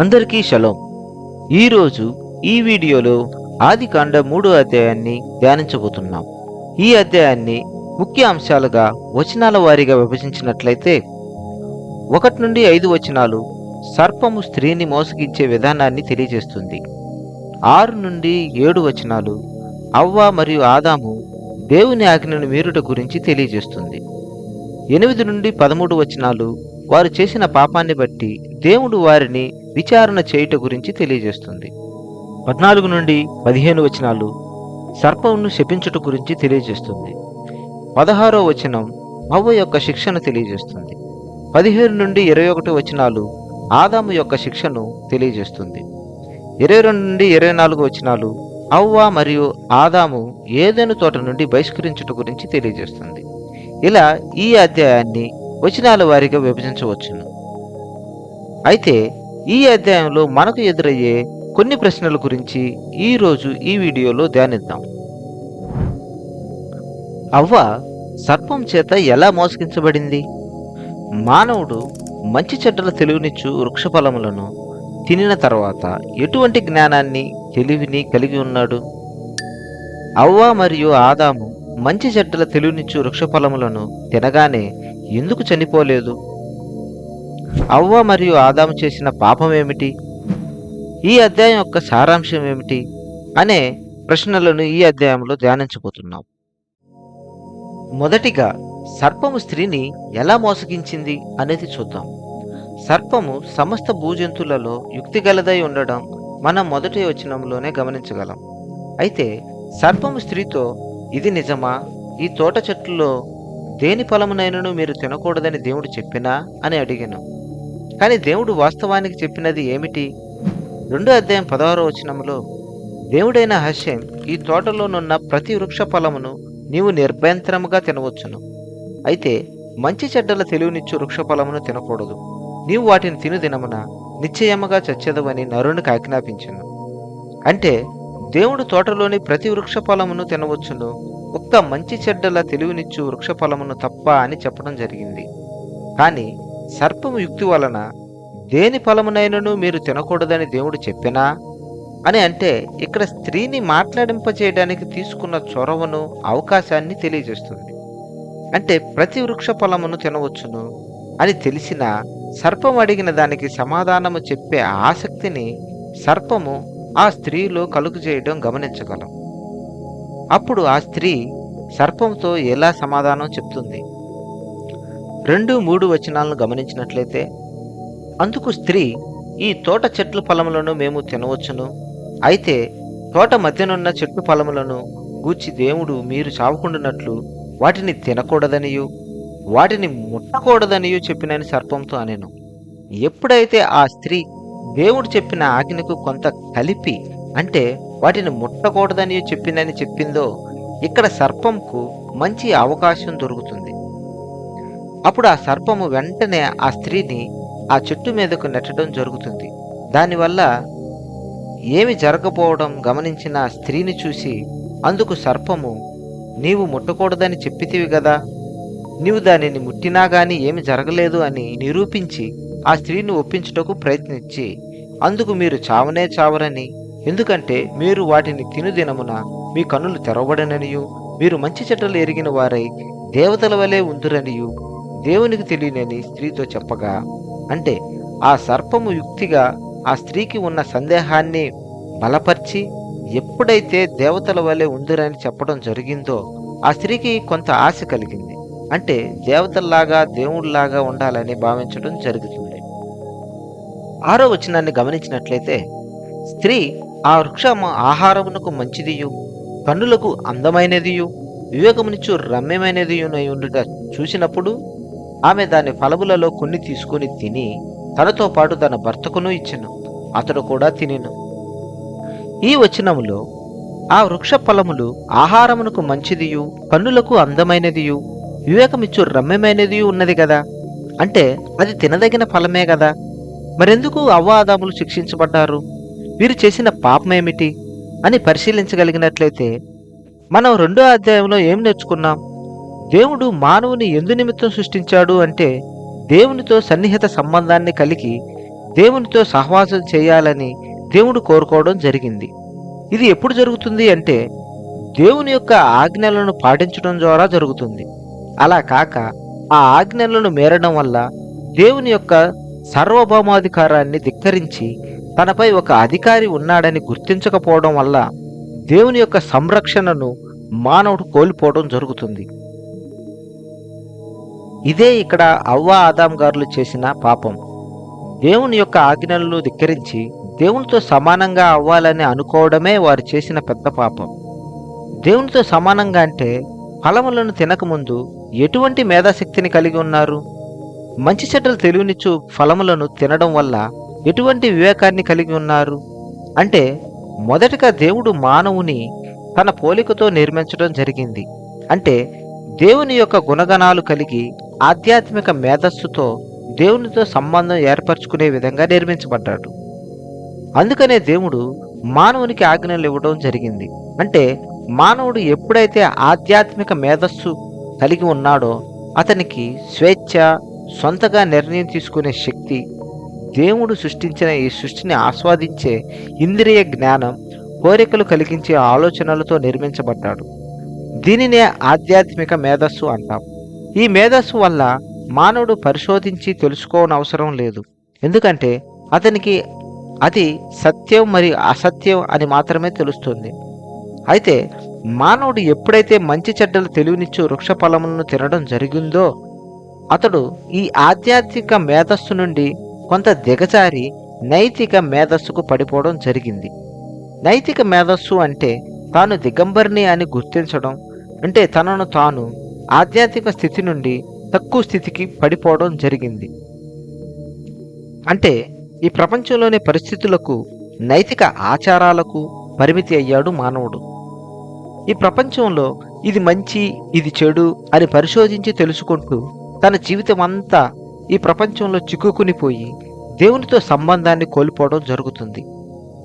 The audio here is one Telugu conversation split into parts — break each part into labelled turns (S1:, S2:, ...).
S1: అందరికీ షలోం. ఈరోజు ఈ వీడియోలో ఆదికాండ మూడో అధ్యాయాన్ని ధ్యానించబోతున్నాం. ఈ అధ్యాయాన్ని ముఖ్య అంశాలుగా వచనాల వారీగా విభజించినట్లయితే ఒకటి నుండి ఐదు వచనాలు సర్పము స్త్రీని మోసగించే విధానాన్ని తెలియజేస్తుంది. ఆరు నుండి ఏడు వచనాలు అవ్వ మరియు ఆదాము దేవుని ఆజ్ఞను మీరుట గురించి తెలియజేస్తుంది. ఎనిమిది నుండి పదమూడు వచనాలు వారు చేసిన పాపాన్ని బట్టి దేవుడు వారిని విచారణ చేయుట గురించి తెలియజేస్తుంది. పద్నాలుగు నుండి పదిహేను వచనాలు సర్పంను శపించుట గురించి తెలియజేస్తుంది. పదహారో వచనం అవ్వ యొక్క శిక్షను తెలియజేస్తుంది. పదిహేను నుండి ఇరవై ఒకటి వచనాలు ఆదాము యొక్క శిక్షను తెలియజేస్తుంది. ఇరవై రెండు నుండి ఇరవై నాలుగు వచనాలు అవ్వ మరియు ఆదాము ఏదైనా తోట నుండి బహిష్కరించుట గురించి తెలియజేస్తుంది. ఇలా ఈ అధ్యాయాన్ని వచనాల వారిగా విభజించవచ్చును. అయితే ఈ అధ్యాయంలో మనకు ఎదురయ్యే కొన్ని ప్రశ్నల గురించి ఈరోజు ఈ వీడియోలో ధ్యానిద్దాం. అవ్వ సర్పం చేత ఎలా మోసగించబడింది? మానవుడు మంచి చెడ్డల తెలివినిచ్చు వృక్షఫలములను తినిన తర్వాత ఎటువంటి జ్ఞానాన్ని తెలివిని కలిగి ఉన్నాడు? అవ్వ మరియు ఆదాము మంచి చెడ్డల తెలివినిచ్చు వృక్షఫలములను తినగానే ఎందుకు చనిపోలేదు? అవ్వ మరియు ఆదాము చేసిన పాపం ఏమిటి? ఈ అధ్యాయం యొక్క సారాంశం ఏమిటి? అనే ప్రశ్నలను ఈ అధ్యాయంలో ధ్యానించబోతున్నాం. మొదటిగా సర్పము స్త్రీని ఎలా మోసగించింది అనేది చూద్దాం. సర్పము సమస్త భూజంతువులలో యుక్తిగలదై ఉండడం మనం మొదటి వచనంలోనే గమనించగలం. అయితే సర్పము స్త్రీతో ఇది నిజమా? ఈ తోట చెట్టులో దేని ఫలమునైనను మీరు తినకూడదని దేవుడు చెప్పినా? అని అడిగాను. కానీ దేవుడు వాస్తవానికి చెప్పినది ఏమిటి? రెండో అధ్యాయం పదహారో వచనంలో దేవుడైన హస్యం ఈ తోటలోనున్న ప్రతి వృక్ష ఫలమును నీవు నిర్భయంతరముగా తినవచ్చును. అయితే మంచి చెడ్డల తెలివినిచ్చు వృక్ష ఫలమును తినకూడదు. నీవు వాటిని తిను దినమున నిశ్చయముగా చచ్చేదవని నరునికి ఆజ్ఞాపించను అంటే దేవుడు తోటలోని ప్రతి వృక్ష ఫలమును తినవచ్చును. ఒక్క మంచి చెడ్డల తెలివినిచ్చు వృక్ష ఫలమును తప్ప అని చెప్పడం జరిగింది. కానీ సర్పము యుక్తి వలన దేని ఫలమునైనను మీరు తినకూడదని దేవుడు చెప్పినా? అని అంటే ఇక్కడ స్త్రీని మాట్లాడింపచేయడానికి తీసుకున్న చొరవను అవకాశాన్ని తెలియజేస్తుంది. అంటే ప్రతి వృక్ష ఫలమును తినవచ్చును అని తెలిసిన సర్పం అడిగిన దానికి సమాధానము చెప్పే ఆసక్తిని సర్పము ఆ స్త్రీలో కలుగు చేయడం గమనించగలం. అప్పుడు ఆ స్త్రీ సర్పంతో ఎలా సమాధానం చెప్తుంది? రెండు మూడు వచనాలను గమనించినట్లయితే అందుకు స్త్రీ ఈ తోట చెట్ల ఫలములను మేము తినవచ్చును. అయితే తోట మధ్యనున్న చెట్టు ఫలములను గూర్చి దేవుడు మీరు చావకుండానట్లు వాటిని తినకూడదనియు వాటిని ముట్టకూడదనియు చెప్పినని సర్పంతో అనేను. ఎప్పుడైతే ఆ స్త్రీ దేవుడు చెప్పిన ఆజ్ఞకు కొంత కలిపి అంటే వాటిని ముట్టకూడదని చెప్పిందని చెప్పిందో ఇక్కడ సర్పంకు మంచి అవకాశం దొరుకుతుంది. అప్పుడు ఆ సర్పము వెంటనే ఆ స్త్రీని ఆ చెట్టు మీదకు నెట్టడం జరుగుతుంది. దానివల్ల ఏమి జరగపోవడం గమనించిన ఆ స్త్రీని చూసి అందుకు సర్పము నీవు ముట్టకూడదని చెప్పితివి కదా నీవు దానిని ముట్టినా గాని ఏమి జరగలేదు అని నిరూపించి ఆ స్త్రీని ఒప్పించుటకు ప్రయత్నించి అందుకు మీరు చావనే చావరని ఎందుకంటే మీరు వాటిని తినుదినమున మీ కన్నులు తెరవబడననియు మీరు మంచి చెట్టలు ఎరిగిన వారై దేవతల వలె ఉందురనియు దేవునికి తెలియనని స్త్రీతో చెప్పగా అంటే ఆ సర్పము యుక్తిగా ఆ స్త్రీకి ఉన్న సందేహాన్ని బలపరిచి ఎప్పుడైతే దేవతల వలె ఉందిరని చెప్పడం జరిగిందో ఆ స్త్రీకి కొంత ఆశ కలిగింది. అంటే దేవతల్లాగా దేవుళ్ళాగా ఉండాలని భావించడం జరుగుతుంది. ఆరో వచనాన్ని గమనించినట్లయితే స్త్రీ ఆ వృక్షము ఆహారమునకు మంచిదియు కన్నులకు అందమైనదియు వివేకమునిచ్చు రమ్యమైనదియునై ఉండుట చూసినప్పుడు ఆమె దాని ఫలములలో కొన్ని తీసుకుని తిని తనతో పాటు తన భర్తకును ఇచ్చెను. అతడు కూడా తినెను. ఈ వచనములో ఆ వృక్ష ఫలములు ఆహారమునకు మంచిదియు కన్నులకు అందమైనదియు వివేకమిచ్చు రమ్యమైనది ఉన్నది కదా అంటే అది తినదగిన ఫలమే కదా మరెందుకు అవ్వాదాములు శిక్షించబడ్డారు? వీరు చేసిన పాపమేమిటి? అని పరిశీలించగలిగినట్లయితే మనం రెండో అధ్యాయంలో ఏం నేర్చుకున్నాం? దేవుడు మానవుని ఎందు నిమిత్తం సృష్టించాడు అంటే దేవునితో సన్నిహిత సంబంధాన్ని కలిగి దేవునితో సహవాసం చేయాలని దేవుడు కోరుకోవడం జరిగింది. ఇది ఎప్పుడు జరుగుతుంది అంటే దేవుని యొక్క ఆజ్ఞలను పాటించడం ద్వారా జరుగుతుంది. అలా కాక ఆ ఆజ్ఞలను మేరడం వల్ల దేవుని యొక్క సార్వభౌమాధికారాన్ని ధిక్కరించి తనపై ఒక అధికారి ఉన్నాడని గుర్తించకపోవడం వల్ల దేవుని యొక్క సంరక్షణను మానవుడు కోల్పోవడం జరుగుతుంది. ఇదే ఇక్కడ అవ్వ ఆదాం గారులు చేసిన పాపం. దేవుని యొక్క ఆజ్ఞలను ధిక్కరించి దేవునితో సమానంగా అవ్వాలని అనుకోవడమే వారు చేసిన పెద్ద పాపం. దేవునితో సమానంగా అంటే ఫలములను తినకముందు ఎటువంటి మేధాశక్తిని కలిగి ఉన్నారు? మంచి చెడ్డలు తెలివినిచ్చు ఫలములను తినడం వల్ల ఎటువంటి వివేకాన్ని కలిగి ఉన్నారు? అంటే మొదటగా దేవుడు మానవుని తన పోలికతో నిర్మించడం జరిగింది. అంటే దేవుని యొక్క గుణగణాలు కలిగి ఆధ్యాత్మిక మేధస్సుతో దేవునితో సంబంధం ఏర్పరచుకునే విధంగా నిర్మించబడ్డాడు. అందుకనే దేవుడు మానవునికి ఆజ్ఞలు ఇవ్వడం జరిగింది. అంటే మానవుడు ఎప్పుడైతే ఆధ్యాత్మిక మేధస్సు కలిగి ఉన్నాడో అతనికి స్వేచ్ఛ సొంతగా నిర్ణయం తీసుకునే శక్తి దేవుడు సృష్టించిన ఈ సృష్టిని ఆస్వాదించే ఇంద్రియ జ్ఞానం కోరికలు కలిగించే ఆలోచనలతో నిర్మించబడ్డాడు. దీనినే ఆధ్యాత్మిక మేధస్సు అంటాం. ఈ మేధస్సు వల్ల మానవుడు పరిశోధించి తెలుసుకోనవసరం లేదు. ఎందుకంటే అతనికి అది సత్యం మరియు అసత్యం అని మాత్రమే తెలుస్తుంది. అయితే మానవుడు ఎప్పుడైతే మంచి చెడ్డలు తెలివినిచ్చు వృక్ష ఫలములను తినడం జరిగిందో అతడు ఈ ఆధ్యాత్మిక మేధస్సు నుండి కొంత దిగజారి నైతిక మేధస్సుకు పడిపోవడం జరిగింది. నైతిక మేధస్సు అంటే తాను దిగంబరిని అని గుర్తించడం అంటే తనను తాను ఆధ్యాత్మిక స్థితి నుండి తక్కువ స్థితికి పడిపోవడం జరిగింది. అంటే ఈ ప్రపంచంలోని పరిస్థితులకు నైతిక ఆచారాలకు పరిమితి అయ్యాడు మానవుడు. ఈ ప్రపంచంలో ఇది మంచి ఇది చెడు అని పరిశోధించి తెలుసుకుంటూ తన జీవితం అంతా ఈ ప్రపంచంలో చిక్కుకునిపోయి దేవునితో సంబంధాన్ని కోల్పోవడం జరుగుతుంది.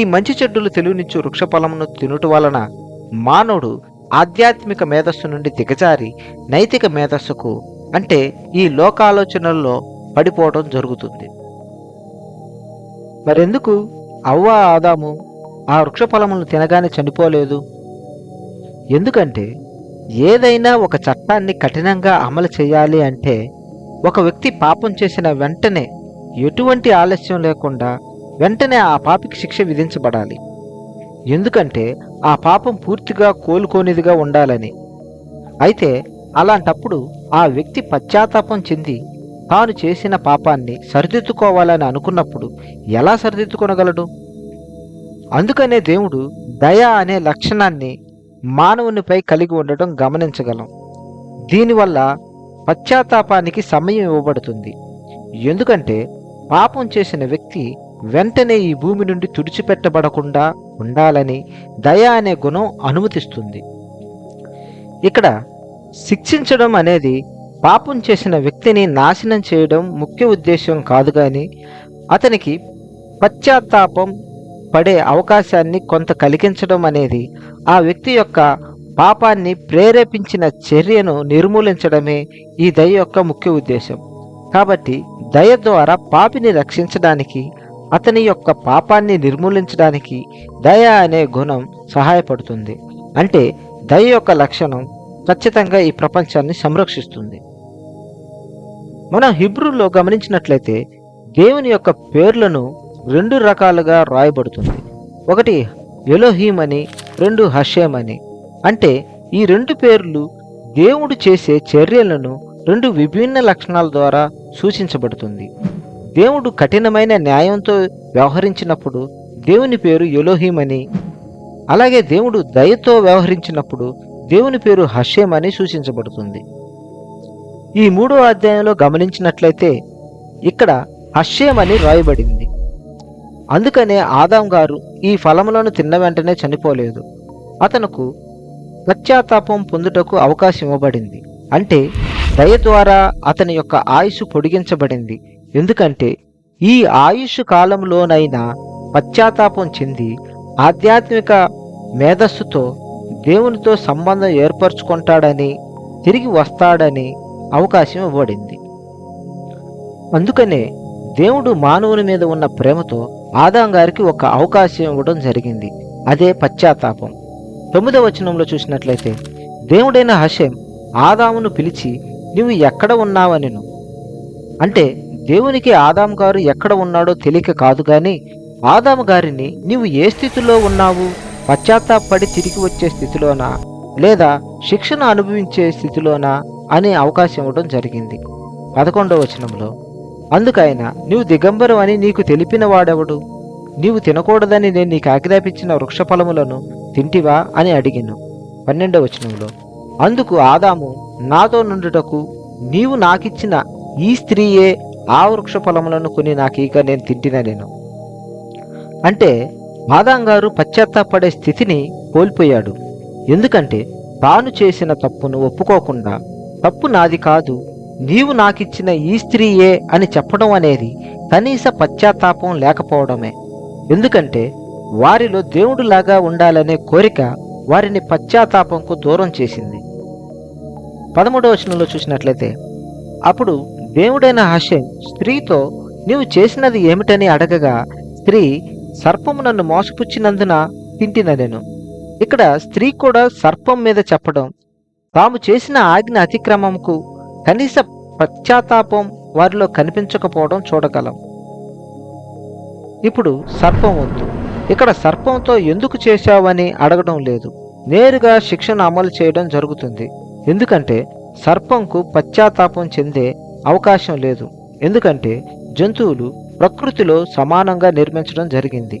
S1: ఈ మంచి చెడ్డలు తెలివినిచ్చు వృక్షఫలమును తినుట వలన మానవుడు ఆధ్యాత్మిక మేధస్సు నుండి దిగజారి నైతిక మేధస్సుకు అంటే ఈ లోకాలోచనల్లో పడిపోవడం జరుగుతుంది. మరెందుకు? అవ్వ ఆదాము ఆ వృక్షఫలములను తినగానే చనిపోలేదు. ఎందుకంటే ఏదైనా ఒక చట్టాన్ని కఠినంగా అమలు చేయాలి అంటే ఒక వ్యక్తి పాపం చేసిన వెంటనే ఎటువంటి ఆలస్యం లేకుండా వెంటనే ఆ పాపికి శిక్ష విధించబడాలి. ఎందుకంటే ఆ పాపం పూర్తిగా కోలుకోనిదిగా ఉండాలని. అయితే అలాంటప్పుడు ఆ వ్యక్తి పశ్చాత్తాపం చెంది తాను చేసిన పాపాన్ని సరిదిద్దుకోవాలని అనుకున్నప్పుడు ఎలా సరిదిద్దుకొనగలడు? అందుకనే దేవుడు దయ అనే లక్షణాన్ని మానవునిపై కలిగి ఉండటం గమనించగలం. దీనివల్ల పశ్చాత్తాపానికి సమయం ఇవ్వబడుతుంది. ఎందుకంటే పాపం చేసిన వ్యక్తి వెంటనే ఈ భూమి నుండి తుడిచిపెట్టబడకుండా ఉండాలని దయ అనే గుణం అనుమతిస్తుంది. ఇక్కడ శిక్షించడం అనేది పాపం చేసిన వ్యక్తిని నాశనం చేయడం ముఖ్య ఉద్దేశం కాదు కానీ అతనికి పశ్చాత్తాపం పడే అవకాశాన్ని కొంత కలిగించడం అనేది ఆ వ్యక్తి యొక్క పాపాన్ని ప్రేరేపించిన చర్యను నిర్మూలించడమే ఈ దయ యొక్క ముఖ్య ఉద్దేశం కాబట్టి దయ ద్వారా పాపిని రక్షించడానికి అతని యొక్క పాపాన్ని నిర్మూలించడానికి దయ అనే గుణం సహాయపడుతుంది. అంటే దయ యొక్క లక్షణం ఖచ్చితంగా ఈ ప్రపంచాన్ని సంరక్షిస్తుంది. మనం హిబ్రూలో గమనించినట్లయితే దేవుని యొక్క పేర్లను రెండు రకాలుగా రాయబడుతుంది. ఒకటి ఎలోహీమ్ అని రెండు హషేమ్ అని. అంటే ఈ రెండు పేర్లు దేవుడు చేసే చర్యలను రెండు విభిన్న లక్షణాల ద్వారా సూచించబడుతుంది. దేవుడు కఠినమైన న్యాయంతో వ్యవహరించినప్పుడు దేవుని పేరు ఎలోహీమ్ అని అలాగే దేవుడు దయతో వ్యవహరించినప్పుడు దేవుని పేరు హషేమ్ అని సూచించబడుతుంది. ఈ మూడో అధ్యాయంలో గమనించినట్లయితే ఇక్కడ హషేమ్ అని రాయబడింది. అందుకనే ఆదాం గారు ఈ ఫలములను తిన్న వెంటనే చనిపోలేదు. అతనుకు పశ్చాత్తాపం పొందుటకు అవకాశం ఇవ్వబడింది. అంటే దయ ద్వారా అతని యొక్క ఆయుసు పొడిగించబడింది. ఎందుకంటే ఈ ఆయుష్ కాలంలోనైనా పశ్చాత్తాపం చెంది ఆధ్యాత్మిక మేధస్సుతో దేవునితో సంబంధం ఏర్పరచుకుంటాడని తిరిగి వస్తాడని అవకాశం ఇవ్వబడింది. అందుకనే దేవుడు మానవుని మీద ఉన్న ప్రేమతో ఆదాం గారికి ఒక అవకాశం ఇవ్వడం జరిగింది. అదే పశ్చాత్తాపం. తొమ్మిదవ వచనంలో చూసినట్లయితే దేవుడైన హషేం ఆదామును పిలిచి నువ్వు ఎక్కడ ఉన్నావనిను? అంటే దేవునికి ఆదాం గారు ఎక్కడ ఉన్నాడో తెలియక కాదు గాని ఆదాము గారిని నీవు ఏ స్థితిలో ఉన్నావు? పశ్చాత్తాపడి తిరిగి వచ్చే స్థితిలోనా? లేదా శిక్షణ అనుభవించే స్థితిలోనా? అనే అవకాశం ఇవ్వడం జరిగింది. పదకొండవ వచనంలో అందుకైన నీవు దిగంబరం అని నీకు తెలిపిన వాడెవడు? నీవు తినకూడదని నేను నీకు ఆజ్ఞాపించిన వృక్షఫలములను తింటివా? అని అడిగిను. పన్నెండవ వచనంలో అందుకు ఆదాము నాతో నుండుటకు నీవు నాకిచ్చిన ఈ స్త్రీయే ఆ వృక్ష ఫలములను కొని నాకీక నేను తింటిన నేను. అంటే బాదాం గారు పశ్చాత్తాపడే స్థితిని కోల్పోయాడు. ఎందుకంటే తాను చేసిన తప్పును ఒప్పుకోకుండా తప్పు నాది కాదు నీవు నాకిచ్చిన ఈ స్త్రీయే అని చెప్పడం అనేది కనీస పశ్చాత్తాపం లేకపోవడమే. ఎందుకంటే వారిలో దేవుడులాగా ఉండాలనే కోరిక వారిని పశ్చాత్తాపంకు దూరం చేసింది. పదమూడవ వచనంలో చూసినట్లయితే అప్పుడు దేవుడైన హషేం స్త్రీతో నీవు చేసినది ఏమిటని అడగగా స్త్రీ సర్పము నన్ను మోసపుచ్చినందున తింటిన నేను ఇక్కడ స్త్రీ కూడా సర్పం మీద చెప్పడం. తాము చేసిన ఆజ్ఞ అతిక్రమంకు కనీస పశ్చాత్తాపం వారిలో కనిపించకపోవడం చూడగలం. ఇప్పుడు సర్పం వద్దు. ఇక్కడ సర్పంతో ఎందుకు చేశావని అడగడం లేదు. నేరుగా శిక్షణ అమలు చేయడం జరుగుతుంది. ఎందుకంటే సర్పంకు పశ్చాత్తాపం చెందే అవకాశం లేదు. ఎందుకంటే జంతువులు ప్రకృతిలో సమానంగా నిర్మించడం జరిగింది.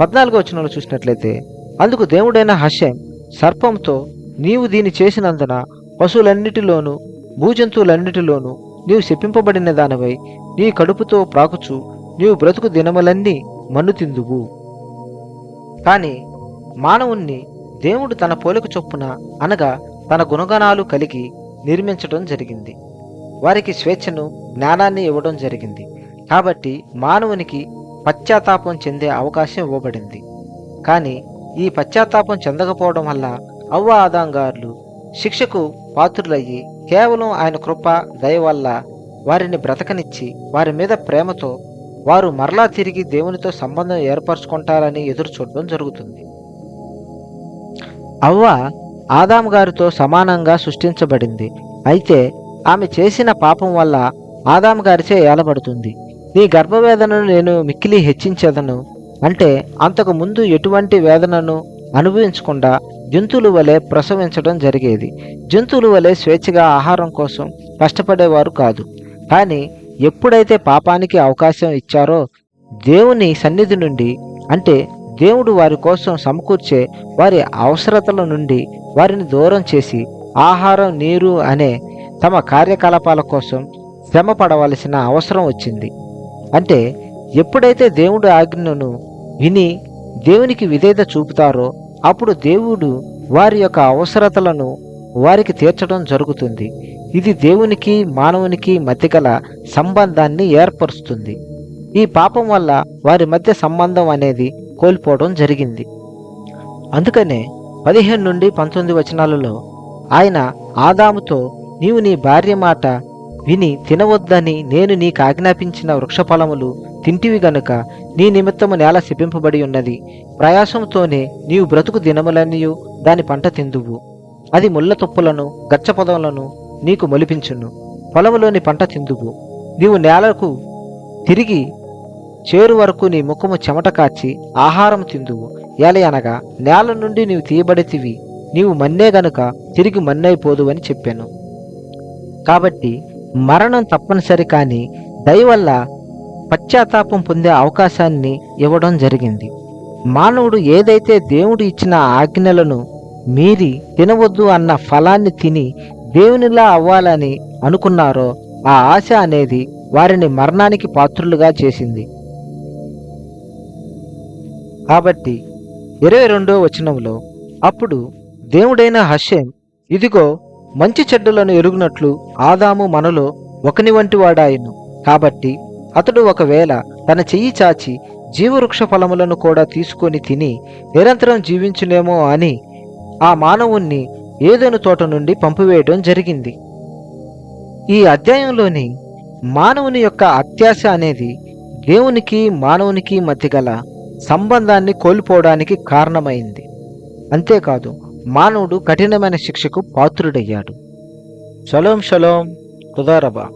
S1: పద్నాలుగో వచనంలో చూసినట్లయితే అందుకు దేవుడైన హషెం సర్పంతో నీవు దీని చేసినందున పశువులన్నిటిలోనూ భూజంతువులన్నిటిలోనూ నీవు శపింపబడిన దానివై నీ కడుపుతో ప్రాకుచు నీవు బ్రతుకు దినములన్నీ మన్ను తిందువు. కానీ మానవుణ్ణి దేవుడు తన పోలిక చొప్పున అనగా తన గుణగణాలు కలిగి నిర్మించడం జరిగింది. వారికి స్వేచ్ఛను జ్ఞానాన్ని ఇవ్వడం జరిగింది. కాబట్టి మానవునికి పశ్చాత్తాపం చెందే అవకాశం ఇవ్వబడింది. కానీ ఈ పశ్చాత్తాపం చెందకపోవడం వల్ల అవ్వ ఆదాంగారులు శిక్షకు పాత్రులయ్యి కేవలం ఆయన కృప దయ వల్ల వారిని బ్రతకనిచ్చి వారి మీద ప్రేమతో వారు మరలా తిరిగి దేవునితో సంబంధం ఏర్పరచుకుంటారని ఎదురు చూడడం జరుగుతుంది. అవ్వ ఆదాం గారితో సమానంగా సృష్టించబడింది. అయితే ఆమె చేసిన పాపం వల్ల ఆదాము గారిచే ఏలబడుతుంది. నీ గర్భవేదనను నేను మిక్కిలి హెచ్చించేదను. అంటే అంతకు ముందు ఎటువంటి వేదనను అనుభవించకుండా జంతువుల వలె ప్రసవించడం జరిగేది. జంతువుల వలె స్వేచ్ఛగా ఆహారం కోసం కష్టపడేవారు కాదు. కానీ ఎప్పుడైతే పాపానికి అవకాశం ఇచ్చారో దేవుని సన్నిధి నుండి అంటే దేవుడు వారి కోసం సమకూర్చే వారి అవసరతల నుండి వారిని దూరం చేసి ఆహారం నీరు అనే తమ కార్యకలాపాల కోసం శ్రమ పడవలసిన అవసరం వచ్చింది. అంటే ఎప్పుడైతే దేవుడు ఆజ్ఞను విని దేవునికి విధేయత చూపుతారో అప్పుడు దేవుడు వారి యొక్క అవసరతలను వారికి తీర్చడం జరుగుతుంది. ఇది దేవునికి మానవునికి మధ్య గల సంబంధాన్ని ఏర్పరుస్తుంది. ఈ పాపం వల్ల వారి మధ్య సంబంధం అనేది కోల్పోవడం జరిగింది. అందుకనే పదిహేను నుండి పంతొమ్మిది వచనాలలో ఆయన ఆదాముతో నీవు నీ భార్య మాట విని తినవద్దని నేను నీకు ఆజ్ఞాపించిన వృక్షఫలములు తింటివి గనుక నీ నిమిత్తము నేల శపింపబడి ఉన్నది. ప్రయాసంతోనే నీవు బ్రతుకు దినములనియు దాని పంట తిందువు. అది ముళ్ళ తుప్పులను గచ్చపదములను నీకు మొలిపించును. పొలములోని పంట తిందువు. నీవు నేలకు తిరిగి చేరు వరకు నీ ముఖము చెమట కాచి ఆహారం తిందువు. ఏలయనగా నేల నుండి నీవు తీయబడితివి. నీవు మన్నే గనుక తిరిగి మన్నైపోదు అని చెప్పాను. కాబట్టి మరణం తప్పనిసరి కానీ దయ వల్ల పశ్చాత్తాపం పొందే అవకాశాన్ని ఇవ్వడం జరిగింది. మానవుడు ఏదైతే దేవుడు ఇచ్చిన ఆజ్ఞలను మీరి తినవద్దు అన్న ఫలాన్ని తిని దేవునిలా అవ్వాలని అనుకున్నారో ఆ ఆశ అనేది వారిని మరణానికి పాత్రులుగా చేసింది. కాబట్టి ఇరవై రెండో వచనంలో అప్పుడు దేవుడైన హషేం ఇదిగో మంచి చెడ్డలను ఎరుగునట్లు ఆదాము మనలో ఒకని వంటి వాడాయను. కాబట్టి అతడు ఒకవేళ తన చెయ్యి చాచి జీవవృక్ష ఫలములను కూడా తీసుకొని తిని నిరంతరం జీవించునేమో అని ఆ మానవుణ్ణి ఏదోని తోట నుండి పంపివేయడం జరిగింది. ఈ అధ్యాయంలోని
S2: మానవుని యొక్క అత్యాశ అనేది దేవునికి మానవునికి మధ్య గల సంబంధాన్ని కోల్పోవడానికి కారణమైంది. అంతేకాదు మానవుడు కఠినమైన శిక్షకు పాత్రుడయ్యాడు. Shalom shalom కుదారబా